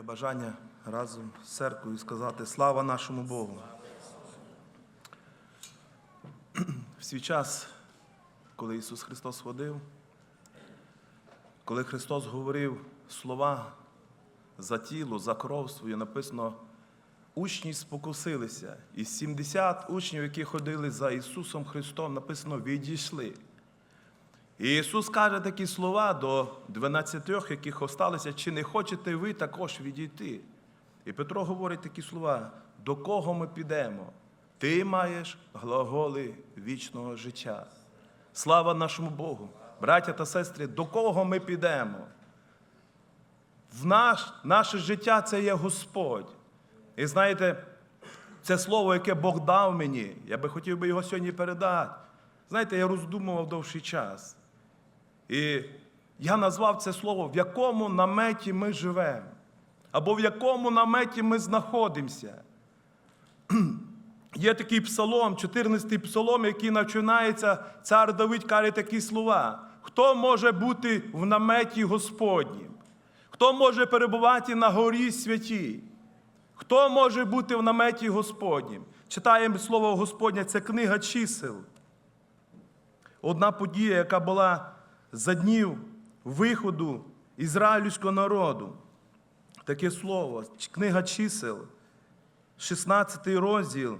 Моє бажання разом з церквою сказати слава нашому Богу. В свій час, коли Ісус Христос ходив, коли Христос говорив слова за тіло, за кров свою, написано, учні спокусилися. І 70 учнів, які ходили за Ісусом Христом, написано, відійшли. І Ісус каже такі слова до 12, яких осталися, чи не хочете ви також відійти? І Петро говорить такі слова: до кого ми підемо? Ти маєш глаголи вічного життя. Слава нашому Богу! Браття та сестри, до кого ми підемо? В наш, наше життя це є Господь. І знаєте, це слово, яке Бог дав мені, я би хотів би його сьогодні передати. Знаєте, я роздумував довший час. І я назвав це слово, в якому наметі ми живемо, або в якому наметі ми знаходимося. Є такий псалом, 14-й псалом, який починається, цар Давид каже такі слова. Хто може бути в наметі Господнім? Хто може перебувати на горі святій? Хто може бути в наметі Господнім? Читаємо слово Господнє, це книга чисел. Одна подія, яка була за днів виходу ізраїльського народу. Таке слово, книга чисел, 16 розділ.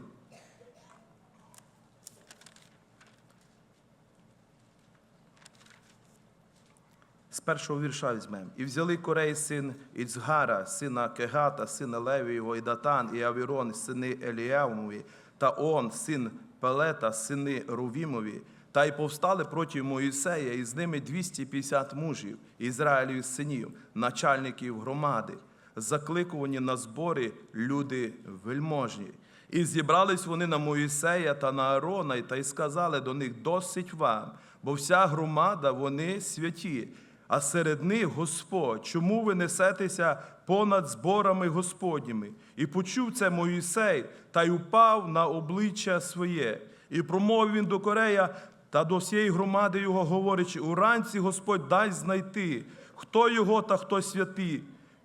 З першого вірша візьмемо. І взяли корей син Іцгара, сина Кегата, сина Левієвого, і Датан, і Авірон, сини Еліявмові, та Он, син Пелета, сини Рувімові, та й повстали проти Моїсея, і з ними 250 мужів, Ізраїлів синів, начальників громади, закликувані на збори люди вельможні. І зібрались вони на Моїсея та на Аарона, та й сказали до них: досить вам, бо вся громада вони святі, а серед них Господь. Чому ви несетеся понад зборами Господніми? І почув це Моїсей, та й упав на обличчя своє. І промовив він до Корея та до всієї громади його, говорячи: уранці Господь дай знайти, хто його та хто святий,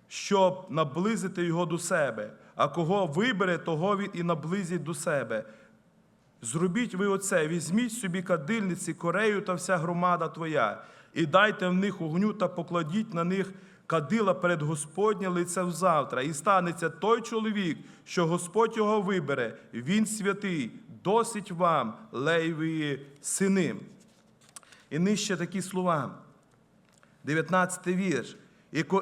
щоб наблизити його до себе. А кого вибере, того він і наблизить до себе. Зробіть ви оце, візьміть собі кадильниці, корею та вся громада твоя, і дайте в них огню та покладіть на них кадила перед Господнє лице взавтра. І станеться той чоловік, що Господь його вибере, він святий, досить вам, лейвії сини. І нижче такі слова. 19 вірш.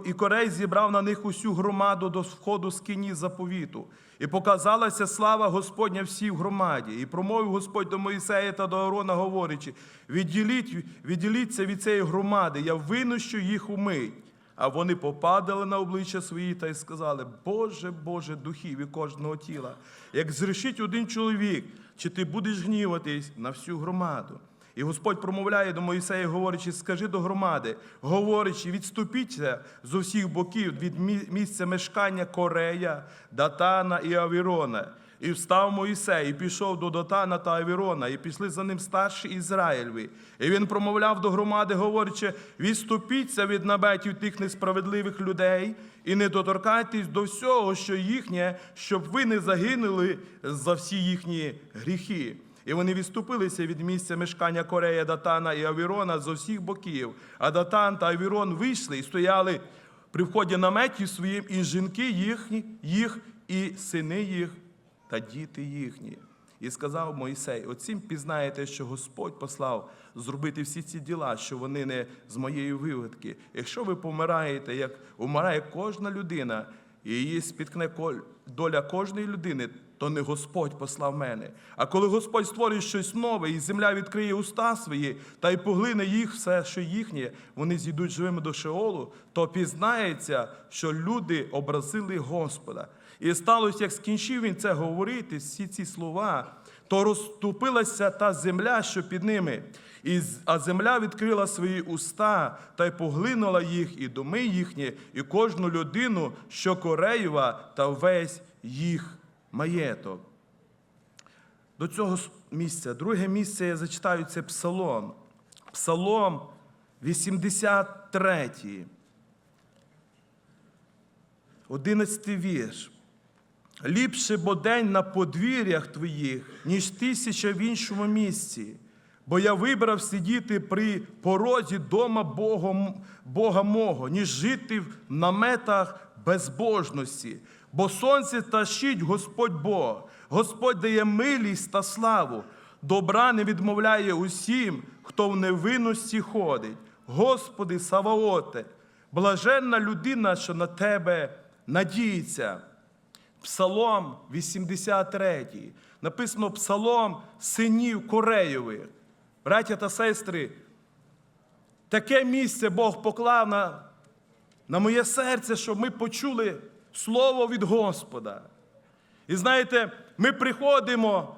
І Корей зібрав на них усю громаду до входу скині заповіту. І показалася слава Господня всій в громаді. І промовив Господь до Моїсея та до Аарона, говорячи: відділіть, відділіться від цієї громади, я винищу їх умить. А вони попадали на обличчя свої та й сказали: Боже, Боже, духів і кожного тіла, як зрішить один чоловік, чи ти будеш гніватись на всю громаду? І Господь промовляє до Моїсея, говорячи, скажи до громади, говорячи, відступіться з усіх боків від місця мешкання Корея, Датана і Авірона. І встав Моїсей, і пішов до Датана та Авірона, і пішли за ним старші Ізраїльві. І він промовляв до громади, говорячи, відступіться від набетів тих несправедливих людей, і не доторкайтесь до всього, що їхнє, щоб ви не загинули за всі їхні гріхи. І вони відступилися від місця мешкання Корея, Датана і Авірона з усіх боків. А Датан та Авірон вийшли і стояли при вході наметів своїм, і жінки їхні, їх, і сини їх, та діти їхні. І сказав Мойсей: оцім пізнаєте, що Господь послав зробити всі ці діла, що вони не з моєї вигадки. Якщо ви помираєте, як умирає кожна людина, і її спіткне доля кожної людини, то не Господь послав мене. А коли Господь створить щось нове, і земля відкриє уста свої, та й поглине їх все, що їхнє, вони зійдуть живими до Шеолу, то пізнається, що люди образили Господа. І сталося, як скінчив він це говорити, всі ці слова, то розступилася та земля, що під ними. І, а земля відкрила свої уста та й поглинула їх, і доми їхні, і кожну людину, що Кореєва, та весь їх маєток. До цього місця, друге місце я зачитаю це Псалом. Псалом 83. Одинадцятий вірш. Ліпше бо день на подвір'ях твоїх, ніж тисяча в іншому місці. Бо я вибрав сидіти при порозі дома Богом, Бога мого, ніж жити в наметах безбожності. Бо сонце тащить Господь Бог, Господь дає милість та славу, добра не відмовляє усім, хто в невинності ходить. Господи, Саваоте, блаженна людина, що на тебе надіється. Псалом 83. Написано Псалом синів Кореєвих. Браття та сестри, таке місце Бог поклав на, на моє серце, щоб ми почули слово від Господа. І знаєте, ми приходимо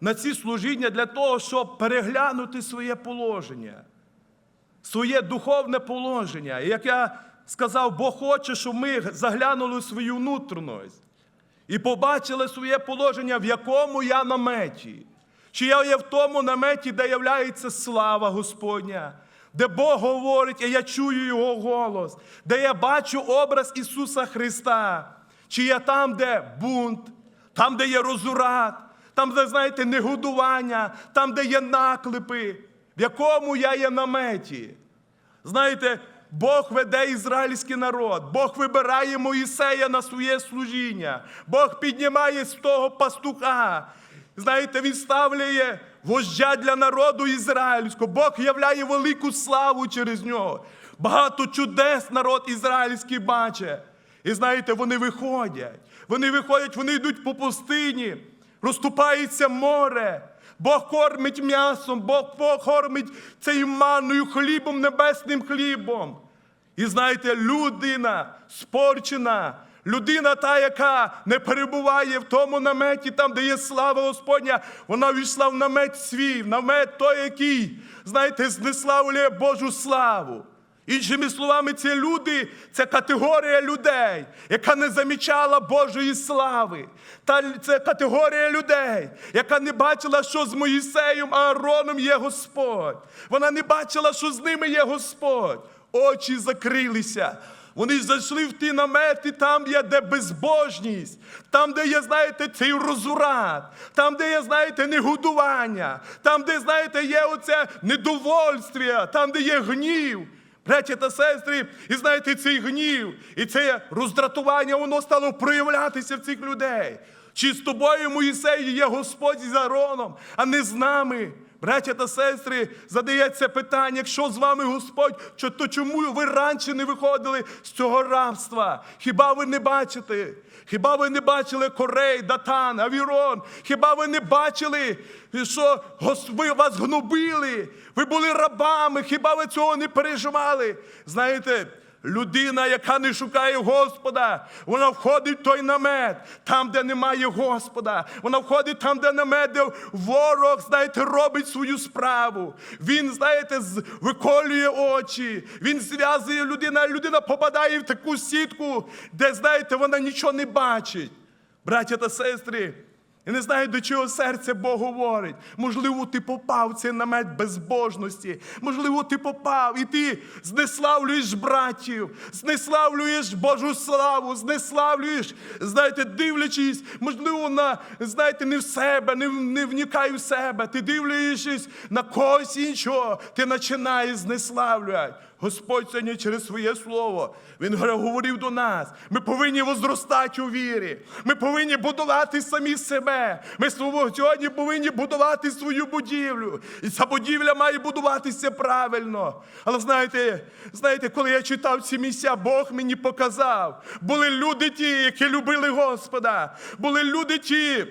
на ці служіння для того, щоб переглянути своє положення, своє духовне положення. І як я сказав, Бог хоче, щоб ми заглянули в свою внутрішність і побачили своє положення, в якому я наметі. Чи я є в тому наметі, де являється слава Господня, де Бог говорить, і я чую Його голос, де я бачу образ Ісуса Христа, чи я там, де бунт, там, де є розурат, там, де, знаєте, негодування, там, де є наклепи, в якому я є наметі. Знаєте, Бог веде ізраїльський народ, Бог вибирає Моїсея на своє служіння, Бог піднімає з того пастуха. Знаєте, він ставляє вождя для народу ізраїльського. Бог являє велику славу через нього. Багато чудес народ ізраїльський бачить. І знаєте, вони виходять. Вони виходять, вони йдуть по пустині, розступається море. Бог кормить м'ясом, Бог кормить цією манною хлібом, небесним хлібом. І знаєте, людина спорчена, людина та, яка не перебуває в тому наметі, там, де є слава Господня, вона війшла в намет свій, в намет той, який, знаєте, знеславлює Божу славу. Іншими словами, ці люди це категорія людей, яка не замічала Божої слави. Та це категорія людей, яка не бачила, що з Моїсеєм Аароном є Господь. Вона не бачила, що з ними є Господь. Очі закрилися. Вони зайшли в ті намети, там є де безбожність, там, де є, знаєте, цей розурат, там, де є, знаєте, негодування, там, де, знаєте, є оце недовольствие, там, де є гнів. Браття та сестри, і знаєте, цей гнів, і це роздратування, воно стало проявлятися в цих людей. Чи з тобою, Моїсей, є Господь із Ароном, а не з нами? Браття та сестри, задається питання, якщо з вами Господь, то чому ви раніше не виходили з цього рабства? Хіба ви не бачите? Хіба ви не бачили Корей, Датан, Авірон? Хіба ви не бачили, що ви вас гнобили? Ви були рабами, хіба ви цього не переживали? Знаєте, людина, яка не шукає Господа, вона входить в той намет, там, де немає Господа. Вона входить там, де намет, де ворог, знаєте, робить свою справу. Він, знаєте, виколює очі, він зв'язує людину, а людина попадає в таку сітку, де, знаєте, вона нічого не бачить. Браття та сестри, я не знаю, до чого серце Бог говорить. Можливо, ти попав в цей намет безбожності. Можливо, ти попав і ти знеславлюєш братів, знеславлюєш Божу славу, знеславлюєш, знаєте, дивлячись, можливо, на, знаєте, не в себе, не, не вникай в себе. Ти дивлячись на когось іншого, ти починаєш знеславлювати. Господь сьогодні через своє слово Він говорив до нас. Ми повинні возростати у вірі. Ми повинні будувати самі себе. Ми сьогодні повинні будувати свою будівлю. І ця будівля має будуватися правильно. Але знаєте, знаєте, коли я читав ці місця, Бог мені показав. Були люди ті, які любили Господа. Були люди ті,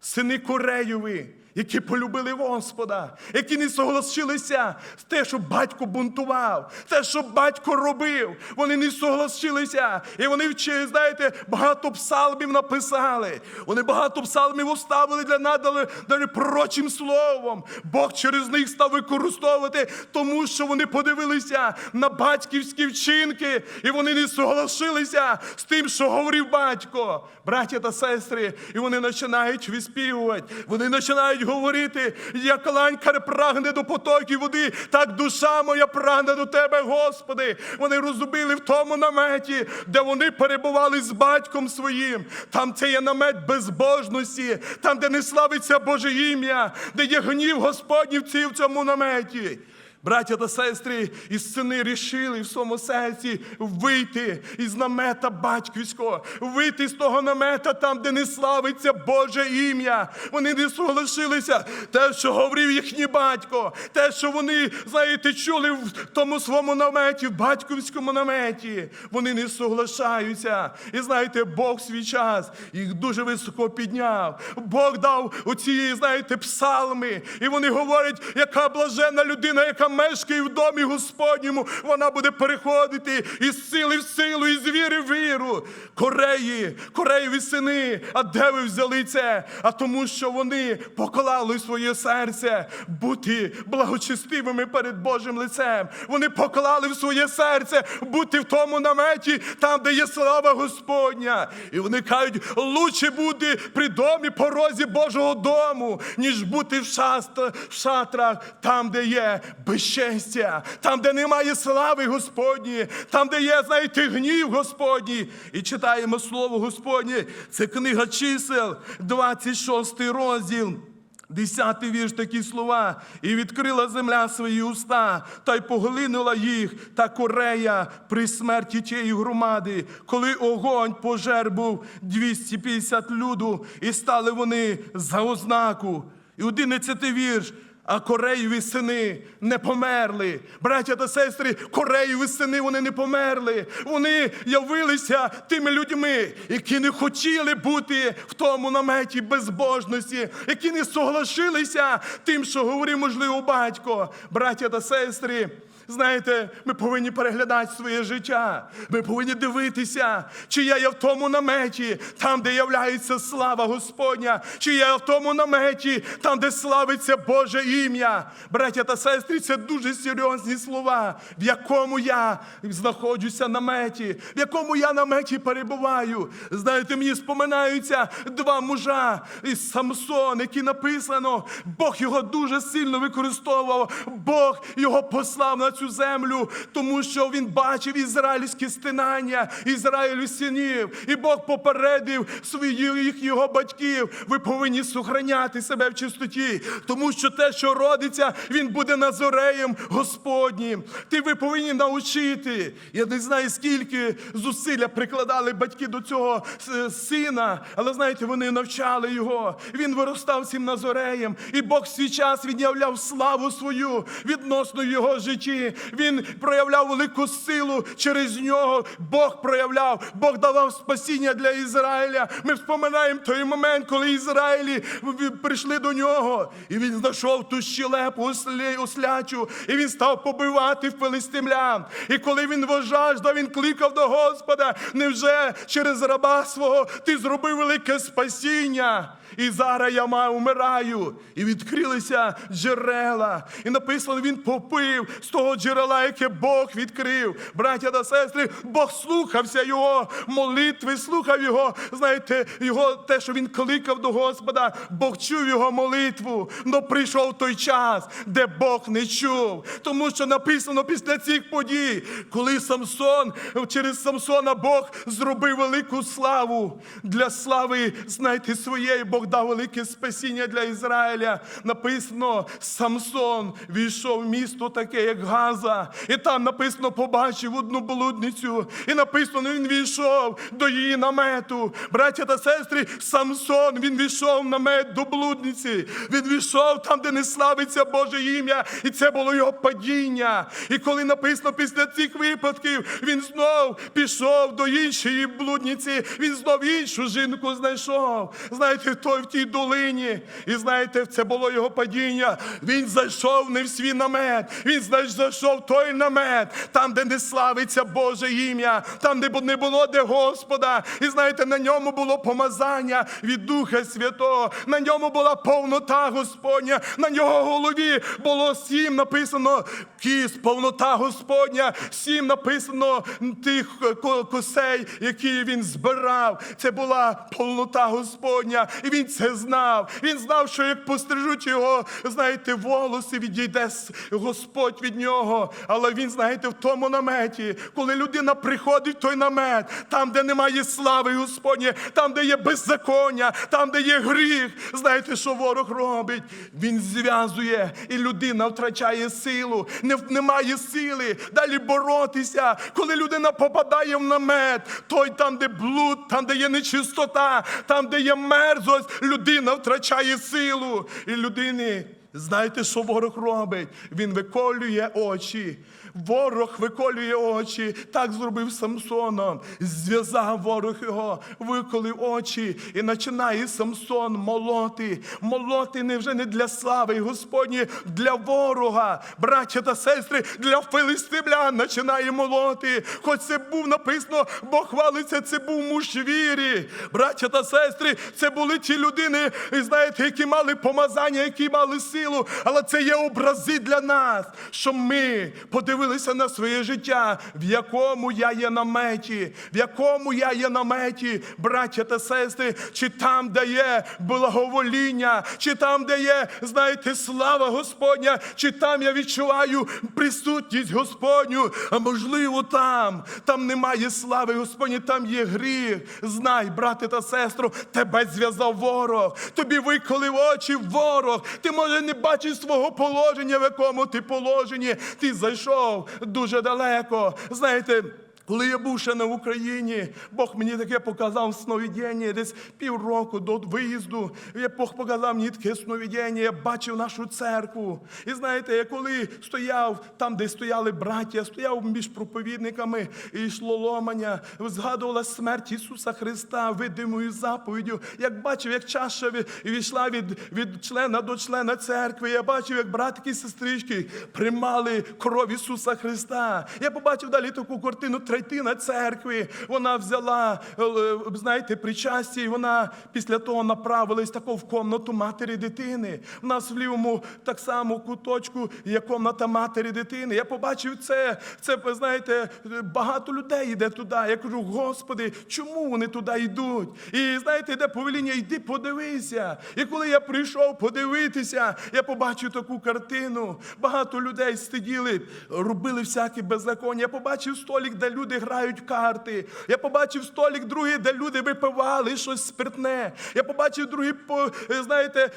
сини Кореєві, які полюбили Господа, які не согласилися з те, що батько бунтував, те, що батько робив. Вони не согласилися. І вони знаєте, багато псалмів написали. Вони багато псалмів оставили для надали далі пророчим словом. Бог через них став використовувати, тому що вони подивилися на батьківські вчинки, і вони не согласилися з тим, що говорив батько. Браття та сестри, і вони починають виспівувати, вони починають починають говорити, як ланькар прагне до потоків води, так душа моя прагне до тебе, Господи. Вони розубили в тому наметі, де вони перебували з батьком своїм. Там це є намет безбожності, там, де не славиться Боже ім'я, де є гнів Господній в цьому наметі. Браття та сестри і сини рішили в своєму серці вийти із намета батьківського, вийти з того намета там, де не славиться Боже ім'я. Вони не соглашилися. Те, що говорив їхній батько, те, що вони, знаєте, чули в тому своєму наметі, в батьківському наметі. Вони не соглашаються. І знаєте, Бог свій час їх дуже високо підняв. Бог дав оці, знаєте, псалми. І вони говорять, яка блажена людина, яка мешкає в домі Господньому, вона буде переходити із сили в силу, із віри в віру. Кореї, Кореєві сини. А де ви взяли це? А тому, що вони поклали своє серце бути благочестивими перед Божим лицем. Вони поклали в своє серце бути в тому наметі, там, де є слава Господня. І вони кажуть, лучше бути при домі порозі Божого дому, ніж бути в, шатрах, там, де є безчестя, там, де немає слави Господні, там, де є, знаєте, гнів Господній. І читаємо слово Господнє. Це книга чисел, 26 розділ. Десятий вірш такі слова, і відкрила земля свої уста, та й поглинула їх, та Корея при смерті тієї громади, коли огонь пожер був 250 люду, і стали вони за ознаку. І одинадцятий вірш. А Кореєві сини не померли. Браття та сестри, Кореєві сини вони не померли. Вони явилися тими людьми, які не хотіли бути в тому наметі безбожності, які не соглашилися тим, що говорив, можливо, батько. Браття та сестри. Знаєте, ми повинні переглядати своє життя. Ми повинні дивитися, чи я є в тому наметі, там, де являється слава Господня, чи я в тому наметі, там, де славиться Боже ім'я. Браття та сестри, це дуже серйозні слова, в якому я знаходжуся наметі, в якому я наметі перебуваю. Знаєте, мені споминаються два мужа із Самсон, які написано, Бог його дуже сильно використовував, Бог його послав на цю землю, тому що він бачив ізраїльські стинання, Ізраїлю синів. І Бог попередив своїх його батьків. Ви повинні сохраняти себе в чистоті, тому що те, що родиться, він буде назореєм Господнім. Ти ви повинні навчити. Я не знаю, скільки зусилля прикладали батьки до цього е, сина, але знаєте, вони навчали його. Він виростав цим назореєм, і Бог свій час від'являв славу свою відносно його житті. Він проявляв велику силу через нього. Бог проявляв, Бог давав спасіння для Ізраїля. Ми вспоминаємо той момент, коли Ізраїлі прийшли до нього, і він знайшов ту щелепу ослячу, і він став побивати филистимлян. І коли він вожаждав, він кликав до Господа. Невже через раба свого ти зробив велике спасіння? І зараз я маю вмираю. І відкрилися джерела. І написано, він попив з того джерела, яке Бог відкрив. Браття та сестри, Бог слухався його молитви, слухав його, знаєте, його те, що він кликав до Господа. Бог чув його молитву. Но прийшов той час, де Бог не чув. Тому що написано після цих подій, коли Самсон через Самсона Бог зробив велику славу для слави, знаєте, своєї. Бог дав велике спасіння для Ізраїля. Написано, Самсон війшов в місто таке, як Газа. І там написано, побачив одну блудницю. І написано, він війшов до її намету. Браття та сестри, Самсон, він війшов в намет до блудниці. Він війшов там, де не славиться Боже ім'я. І це було його падіння. І коли написано після цих випадків, він знов пішов до іншої блудниці, він знов іншу жінку знайшов. Знаєте, той в тій долині. І знаєте, це було його падіння. Він зайшов не в свій намет, він зайшов той намет, там, де не славиться Боже ім'я, там, де не було де Господа. І знаєте, на ньому було помазання від Духа Святого, на ньому була повнота Господня, на нього голові було сім написано кіс, повнота Господня, сім написано тих косей, які він збирав. Це була повнота Господня, і він це знав. Він знав, що як пострижуть його, знаєте, волоси відійде Господь від нього. Але він, знаєте, в тому наметі, коли людина приходить в той намет, там, де немає слави Господні, там, де є беззаконня, там, де є гріх. Знаєте, що ворог робить? Він зв'язує, і людина втрачає силу, не, немає сили далі боротися. Коли людина попадає в намет, той там, де блуд, там, де є нечистота, там, де є мерзость, людина втрачає силу. І людини. Знаєте, що ворог робить? Він виколює очі. Ворог виколює очі. Так зробив Самсоном. Зв'язав ворог його, виколив очі і починає Самсон молоти. Молоти не вже не для слави Господні, для ворога, браття та сестри, для филистимлян починає молоти. Хоч це був написано, Бог хвалиться, це був муж вірі. Браття та сестри, це були ті людини, знаєте, які мали помазання, які мали силу. Але це є образи для нас, що ми подивилися на своє життя, в якому я є наметі, в якому я є наметі, браття та сестри, чи там, де є благовоління, чи там, де є, знаєте, слава Господня, чи там я відчуваю присутність Господню, а можливо, там, там немає слави Господні, там є гріх. Знай, брате та сестру, тебе зв'язав ворог, тобі виколив очі ворог. Ти може не бачиш свого положення, в якому ти положенні. Ти зайшов дуже далеко. Знаєте. Коли я був ще на Україні, Бог мені таке показав сновидіння десь півроку до виїзду. Бог показав мені таке сновидіння, я бачив нашу церкву. І знаєте, я коли стояв там, де стояли браття, стояв між проповідниками і йшло ломання, згадувала смерть Ісуса Христа видимою заповіддю. Як бачив, як чаша війшла від, від члена до члена церкви. Я бачив, як братики і сестрички приймали кров Ісуса Христа. Я побачив далі таку картину третина церкви. Вона взяла, е, знаєте, причастя, і вона після того направилась тако в комнату матері дитини. У нас в лівому так само куточку є комната матері дитини. Я побачив це. Це, знаєте, багато людей йде туди. Я кажу, Господи, чому вони туди йдуть? І знаєте, йде повеління, йди подивися. І коли я прийшов подивитися, я побачив таку картину. Багато людей сиділи, робили всякі беззаконня. Я побачив столик, де люди грають карти. Я побачив столик другий, де люди випивали щось спиртне. Я побачив другий, по- знаєте,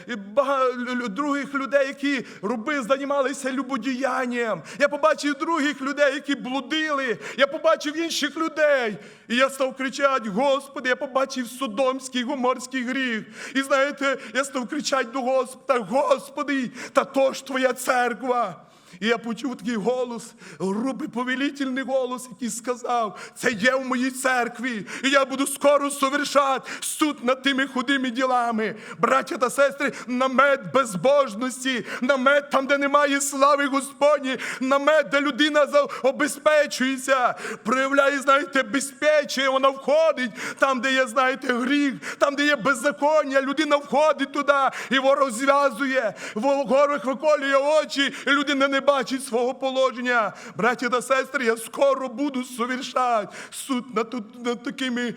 других людей, які робили, займалися любодіянням. Я побачив других людей, які блудили. Я побачив інших людей. І я став кричати: Господи, я побачив содомський гоморський гріх. І знаєте, я став кричати до Господа: Господи, та то ж твоя церква. І я почув такий голос, грубий повелітельний голос, який сказав: це є в моїй церкві, і я буду скоро совершати суд над тими худими ділами. Браття та сестри, намет безбожності, намет там, де немає слави Господні, намет, де людина обезпечується, проявляє, знаєте, безпечення, вона входить там, де є, знаєте, гріх, там, де є беззаконня, людина входить туди, і ворог зв'язує, ворог виколює очі, і людина не бачить свого положення. Браття та сестри, я скоро буду совершати суд над, над такими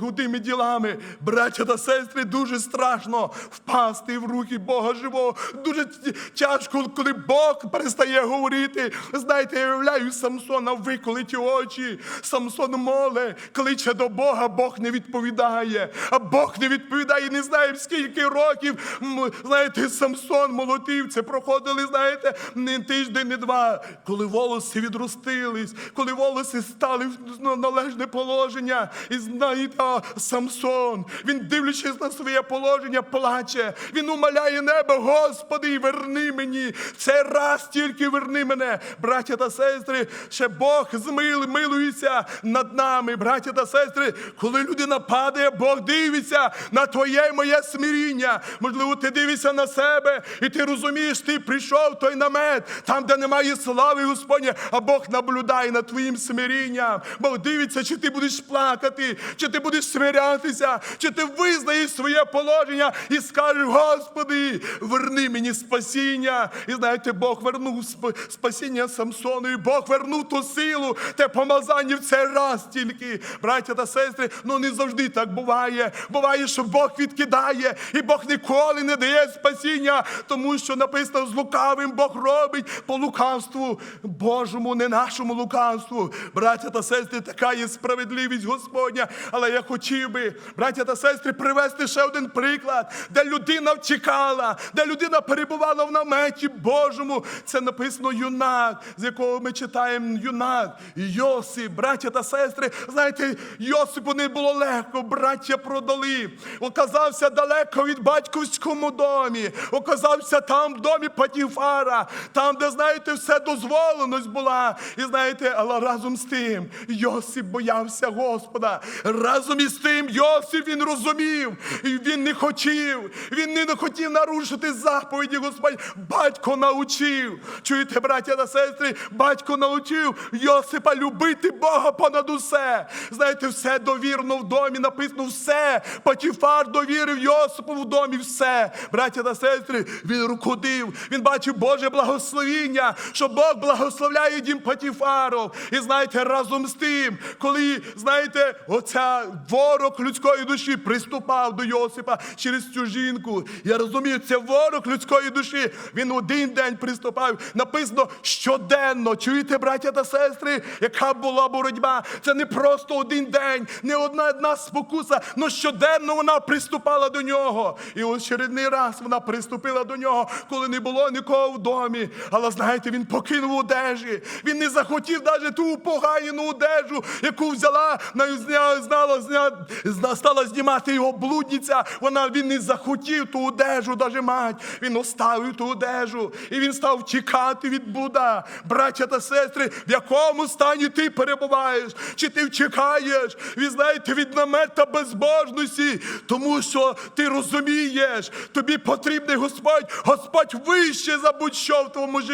худими ділами. Браття та сестри, дуже страшно впасти в руки Бога живого. Дуже тяжко, коли Бог перестає говорити. Знаєте, я уявляю Самсона виколиті очі. Самсон моле, кличе до Бога, Бог не відповідає. А Бог не відповідає, не знає, скільки років. Знаєте, Самсон молотив. Це проходили, знаєте, не тиждень, не два. Коли волоси відростились, коли волоси стали в належне положення. І знаєте, Самсон, він дивлячись на своє положення, плаче. Він умоляє небо, Господи, верни мені. Це раз тільки верни мене, браття та сестри. Ще Бог змил, милується над нами, браття та сестри. Коли людина падає, Бог дивиться на твоє і моє смиріння. Можливо, ти дивишся на себе, і ти розумієш, ти прийшов той намет. Там, де немає слави, Господня, а Бог наблюдає над твоїм смирінням. Бог дивиться, чи ти будеш плакати, чи ти будеш смирятися, чи ти визнаєш своє положення і скажеш, Господи, верни мені спасіння. І знаєте, Бог вернув спасіння Самсону, і Бог вернув ту силу, те помазання в цей раз тільки. Браття та сестри, ну не завжди так буває. Буває, що Бог відкидає, і Бог ніколи не дає спасіння, тому що написано з лукавим Бог робить по лукавству Божому, не нашому лукавству. Браття та сестри, така є справедливість Господня. Але я хотів би, браття та сестри, привести ще один приклад, де людина втікала, де людина перебувала в наметі Божому. Це написано юнак, з якого ми читаємо юнак, Йосип, браття та сестри. Знаєте, Йосипу не було легко, браття продали. Оказався далеко від батьківському домі, оказався там в домі Патіфара, там, де, знаєте, все дозволеність була. І знаєте, але разом з тим Йосип боявся Господа. Разом із тим Йосип він розумів, і він не хотів, він не хотів нарушити заповіді Господь. Батько научив. Чуєте, браття та сестри, батько научив Йосипа любити Бога понад усе. Знаєте, все довірно в домі, написано все. Патіфар довірив Йосипу в домі все. Браття та сестри, він рукодив, він бачив Боже благословіння, що Бог благословляє дім Патіфаров. І знаєте, разом з тим, коли, знаєте, оця ворог людської душі приступав до Йосипа через цю жінку. Я розумію, це ворог людської душі. Він один день приступав. Написано щоденно. Чуєте, браття та сестри, яка була боротьба? Це не просто один день, не одна одна спокуса, але щоденно вона приступала до нього. І ось чередний раз вона приступила до нього, коли не було нікого в домі. Але знаєте, він покинув одежі. Він не захотів навіть ту погаєну одежу, яку взяла, знала, зня, стала знімати його блудниця. Вона він не захотів ту одежу, навіть мать. Він оставив ту одежу, і він став тікати від блуда. Браття та сестри, в якому стані ти перебуваєш? Чи ти втікаєш? Ви знаєте, від намета безбожності, тому що ти розумієш, тобі потрібний Господь, Господь вище за будь-що в твоєму житті.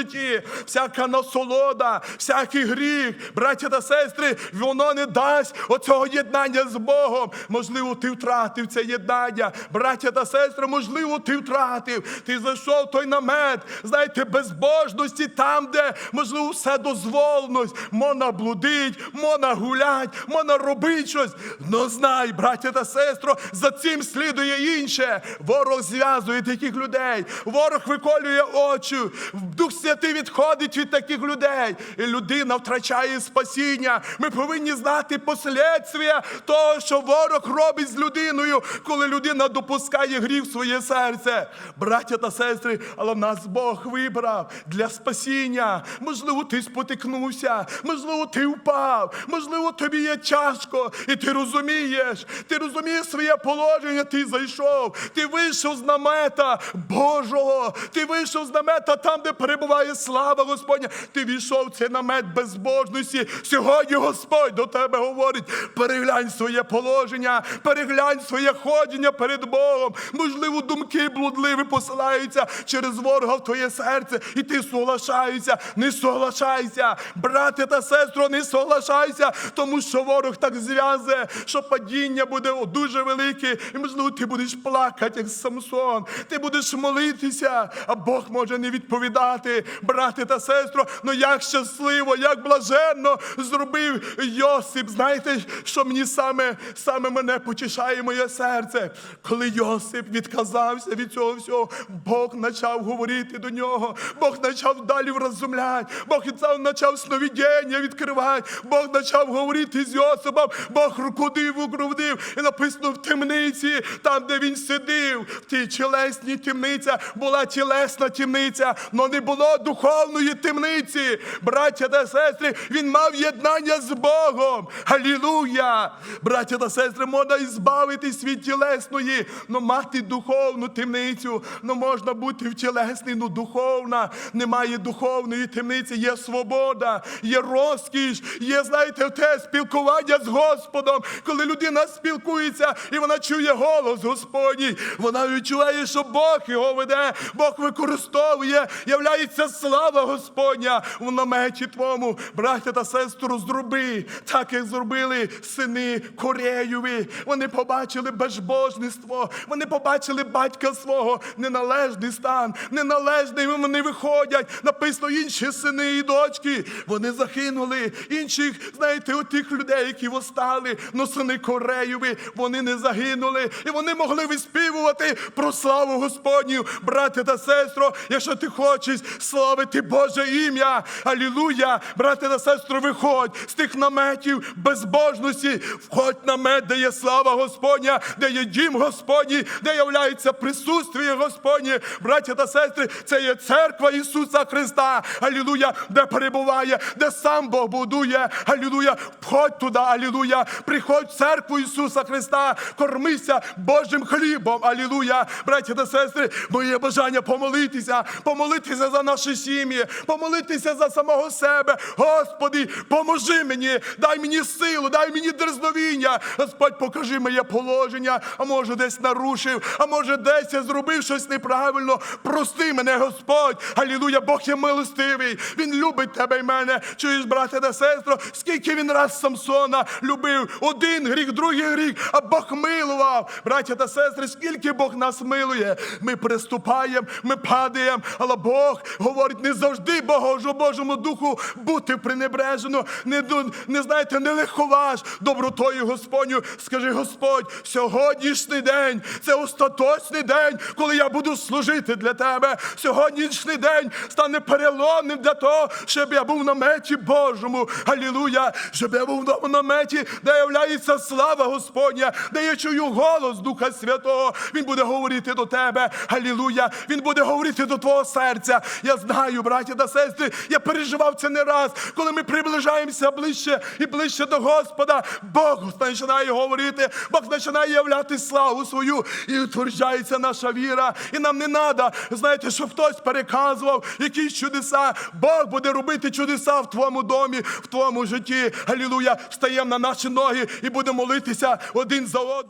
Всяка насолода, всякий гріх, браття та сестри, воно не дасть оцього єднання з Богом. Можливо, ти втратив це єднання. Браття та сестри, можливо, ти втратив. Ти зайшов той намет, знаєте, безбожності, там, де, можливо, все дозволенось. Можна блудить, можна гулять, можна робити щось. Но знай, браття та сестро, за цим слідує інше. Ворог зв'язує таких людей. Ворог виколює очі. Дух Святий відходить від таких людей. І людина втрачає спасіння. Ми повинні знати послідствия того, що ворог робить з людиною, коли людина допускає гріх в своє серце. Браття та сестри, але нас Бог вибрав для спасіння. Можливо, ти спотикнувся, можливо, ти впав, можливо, тобі є тяжко, і ти розумієш, ти розумієш своє положення, ти зайшов, ти вийшов з намета Божого, ти вийшов з намета там, де перебуває слава Господня. Ти війшов цей намет безбожності. Сьогодні Господь до тебе говорить: переглянь своє положення, переглянь своє ходіння перед Богом. Можливо, думки блудливі посилаються через ворога в твоє серце, і ти соглашаєшся, не соглашайся, брате та сестро, не соглашайся, тому що ворог так зв'язує, що падіння буде дуже велике, і можливо, ти будеш плакати, як Самсон, ти будеш молитися, а Бог може не відповідати, брате та сестро. Ну як щасливо, як блаженно зробив Йосип. Знаєте, що мені саме, саме мене потішає моє серце, коли Йосип відказався від цього всього, Бог почав говорити до нього, Бог почав далі вразумляти, Бог почав сновидіння відкривати, Бог почав говорити з Йосипом, Бог рукодив, укрудив, і написано в темниці, там, де він сидів, в тій тілесній темниці була тілесна темниця, але не було духовної темниці. Браття та сестри, він мав єднання з Богом. Халілуя! Браття та сестри, можна і збавитись від тілесної, але мати духовну темницю. Ну можна бути в тілесній, ну духовна. Немає духовної темниці, є свобода, є розкіш, є, знаєте, те спілкування з Господом, коли людина спілкується і вона чує голос Господній. Вона відчуває, що Бог його веде, Бог використовує, являється являється слава Господня в наметі твому, браття та сестру, зроби, так як зробили сини Кореєві. Вони побачили безбожництво, вони побачили батька свого, неналежний стан, неналежний. Вони виходять. Написано інші сини і дочки. Вони загинули. Інших, знаєте, отих людей, які восстали, но сини Кореєві, вони не загинули. І вони могли виспівувати про славу Господню, брате та сестро, якщо ти хочеш славити Боже ім'я. Алілуя! Брате та сестро, виходь з тих наметів безбожності, входь в намет, де є слава Господня, де є дім Господній, де являється присутствие Господнє. Браття та сестри, це є церква Ісуса Христа. Алілуя, де перебуває, де сам Бог будує. Алілуя, входь туди, алілуя, приходь в церкву Ісуса Христа, кормися Божим хлібом. Алілуя, браття та сестри, моє бажання помолитися, помолитися за наші сім'ї, помолитися за самого себе. Господи, поможи мені, дай мені силу, дай мені дерзновіння. Господь, покажи моє положення, а може десь нарушив, а може десь я зробив щось неправильно. Прости мене, Господь. Алілуя, Бог є милостивий. Він любить тебе і мене. Чуєш, брате та сестро, скільки він раз Самсона любив. Один гріх, другий гріх, а Бог милував. Браття та сестри, скільки Бог нас милує. Ми приступаємо, ми падаємо, але Бог говорить, не завжди Богу, Божому духу бути пренебрежено. Не, не знаєте, не лиховаж добротою Господню. Скажи, Господь, сьогоднішній день це остаточний день, коли я буду служити для тебе. Сьогоднішній день стане переломним для того, щоб я був на меті Божому. Алілуя! Щоб я був на наметі, де являється слава Господня, де я чую голос Духа Святого. Він буде говорити до тебе. Алілуя! Він буде говорити до твого серця. Я знаю, браті та сестри, я переживав це не раз, коли ми приближаємося ближче і ближче до Господа. Бог починає говорити, Бог починає являти славу свою і утверджається наша віра. І нам не треба, знаєте, щоб хтось переказував якісь чудеса. Бог буде робити чудеса в твоєму домі, в твоєму житті. Алілуя! Встаємо на наші ноги і будемо молитися один за одного.